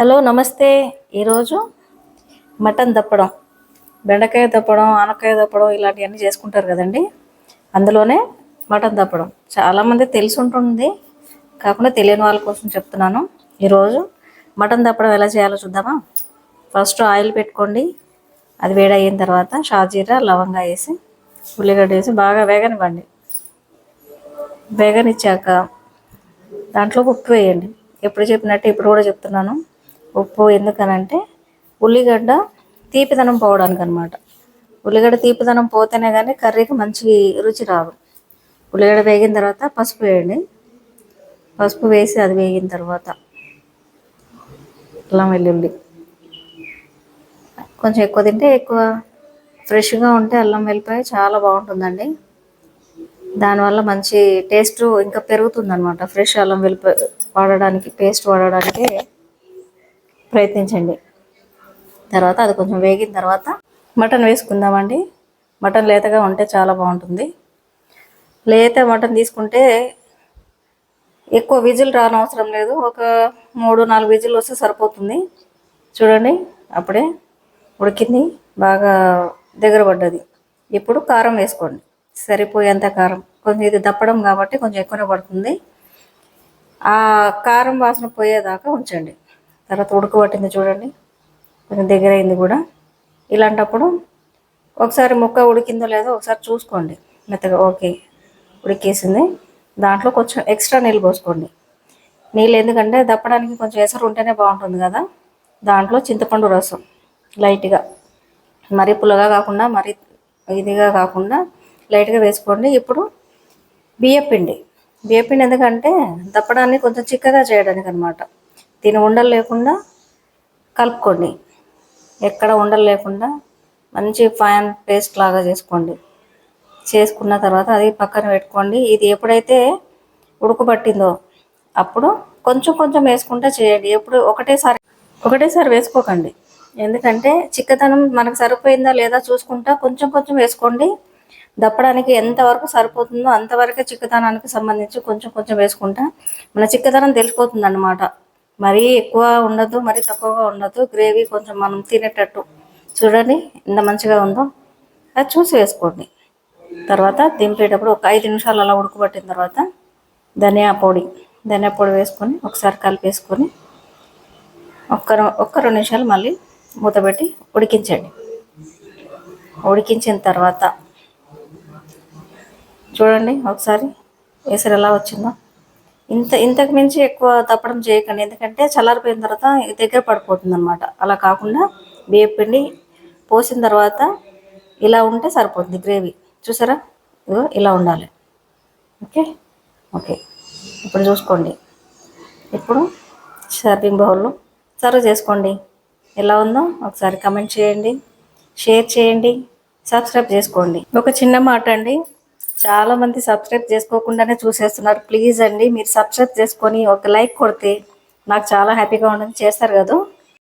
Hello నమస్తే. ఈరోజు mutton దప్పడం బెండకాయ దప్పడం ఆనకాయ దప్పడం ఇలాంటివన్నీ చేసుకుంటారు కదండి. అందులోనే మటన్ దప్పడం. చాలామంది తెలిసి ఉంటుంది. కాకుండా తెలియని వాళ్ళ కోసం చెప్తున్నాను. ఈరోజు మటన్ దప్పడం ఎలా చేయాలో చూద్దామా? ఫస్ట్ ఆయిల్ పెట్టుకోండి. అది వేడయిన తర్వాత షాజీరా లవంగా వేసి ఉల్లిగడ్డ వేసి బాగా వేగనివ్వండి. వేగనిచ్చాక దాంట్లో ఉప్పు వేయండి. ఎప్పుడు చెప్పినట్టు ఇప్పుడు కూడా చెప్తున్నాను. ఉప్పు ఎందుకనంటే ఉల్లిగడ్డ తీపిదనం పోవడానికి అనమాట ఉల్లిగడ్డ తీపిదనం పోతేనే కానీ కర్రీకి మంచి రుచి రాదు. ఉల్లిగడ్డ వేగిన తర్వాత పసుపు వేయండి. పసుపు వేసి అది వేగిన తర్వాత అల్లం వెల్లుల్లి. కొంచెం ఎక్కువ తింటే ఎక్కువ ఫ్రెష్గా ఉంటే అల్లం వెల్లిపాయ చాలా బాగుంటుందండి. దానివల్ల మంచి టేస్ట్ ఇంకా పెరుగుతుందనమాట. ఫ్రెష్ అల్లం వెల్లిపాయ వాడడానికి పేస్ట్ వాడడానికి ప్రయత్నించండి. తర్వాత అది కొంచెం వేగిన తర్వాత మటన్ వేసుకుందామండి. మటన్ లేతగా ఉంటే చాలా బాగుంటుంది. లేత మటన్ తీసుకుంటే ఎక్కువ విజిల్ రానవసరం లేదు. ఒక మూడు నాలుగు విజిల్ వస్తే సరిపోతుంది. చూడండి అప్పుడే ఉడికింది. బాగా దగ్గర పడ్డది. ఇప్పుడు కారం వేసుకోండి. సరిపోయేంత కారం. కొంచెం ఇది దప్పడం కాబట్టి కొంచెం ఎక్కువనే పడుతుంది. ఆ కారం వాసన పోయేదాకా ఉంచండి. తర్వాత ఉడకబట్టింది చూడండి. కొంచెం దగ్గర అయింది కూడా. ఇలాంటప్పుడు ఒకసారి ముక్క ఉడికిందో లేదో ఒకసారి చూసుకోండి. మెత్తగా ఓకే ఉడికేసింది. దాంట్లో కొంచెం ఎక్స్ట్రా నీళ్ళు పోసుకోండి. నీళ్ళు ఎందుకంటే దప్పడానికి కొంచెం ఎసరు ఉంటేనే బాగుంటుంది కదా. దాంట్లో చింతపండు రసం లైట్గా. మరీ పుల్లగా కాకుండా మరీ ఇదిగా కాకుండా లైట్గా వేసుకోండి. ఇప్పుడు బియ్యపిండి. బియ్యపిండి ఎందుకంటే దప్పడాన్ని కొంచెం చిక్కగా చేయడానికి అనమాట దీని ఉండలు లేకుండా కలుపుకోండి. ఎక్కడ ఉండలు లేకుండా మంచి ఫైన్ పేస్ట్ లాగా చేసుకోండి. చేసుకున్న తర్వాత అది పక్కన పెట్టుకోండి. ఇది ఎప్పుడైతే ఉడకబట్టిందో అప్పుడు కొంచెం కొంచెం వేసుకుంటే చేయండి. ఎప్పుడు ఒకటేసారి ఒకటేసారి వేసుకోకండి. ఎందుకంటే చిక్కదనం మనకు సరిపోయిందా లేదా చూసుకుంటా కొంచెం కొంచెం వేసుకోండి. దప్పడానికి ఎంతవరకు సరిపోతుందో అంతవరకే చిక్కదనానికి సంబంధించి కొంచెం కొంచెం వేసుకుంటా మన చిక్కదనం తెలిసిపోతుంది అన్నమాట మరీ ఎక్కువ ఉండదు మరీ తక్కువగా ఉండదు. గ్రేవీ కొంచెం మనం తినేటట్టు. చూడండి ఎంత మంచిగా ఉందో. అది చూసి వేసుకోండి. తర్వాత దింపేటప్పుడు ఒక ఐదు నిమిషాలు అలా ఉడకబట్టిన తర్వాత ధనియా పొడి ధనియా పొడి వేసుకొని ఒకసారి కలిపేసుకొని ఒక్క ఒక్క రెండు నిమిషాలు మళ్ళీ మూతపెట్టి ఉడికించండి. ఉడికించిన తర్వాత చూడండి ఒకసారి వేసరి ఎలా వచ్చిందో. ఇంత ఇంతకు మించి ఎక్కువ తప్పడం చేయకండి. ఎందుకంటే చల్లారిపోయిన తర్వాత దగ్గర పడిపోతుంది అనమాట అలా కాకుండా బియ్యం పిండి పోసిన తర్వాత ఇలా ఉంటే సరిపోతుంది గ్రేవీ. చూసారా? ఇగో ఇలా ఉండాలి. ఓకే? ఓకే. ఇప్పుడు చూసుకోండి. ఇప్పుడు సర్వింగ్ బౌల్లో సర్వ్ చేసుకోండి. ఎలా ఉందో ఒకసారి కమెంట్ చేయండి. షేర్ చేయండి. సబ్స్క్రైబ్ చేసుకోండి. ఒక చిన్న మాట అండి. చాలా మంది సబ్స్క్రైబ్ చేసుకోకుండానే చూసేస్తున్నారు. ప్లీజ్ అండి మీరు సబ్స్క్రైబ్ చేసుకొని ఒక లైక్ కొడితే నాకు చాలా హ్యాపీగా ఉంటుంది చేస్తారు కదా.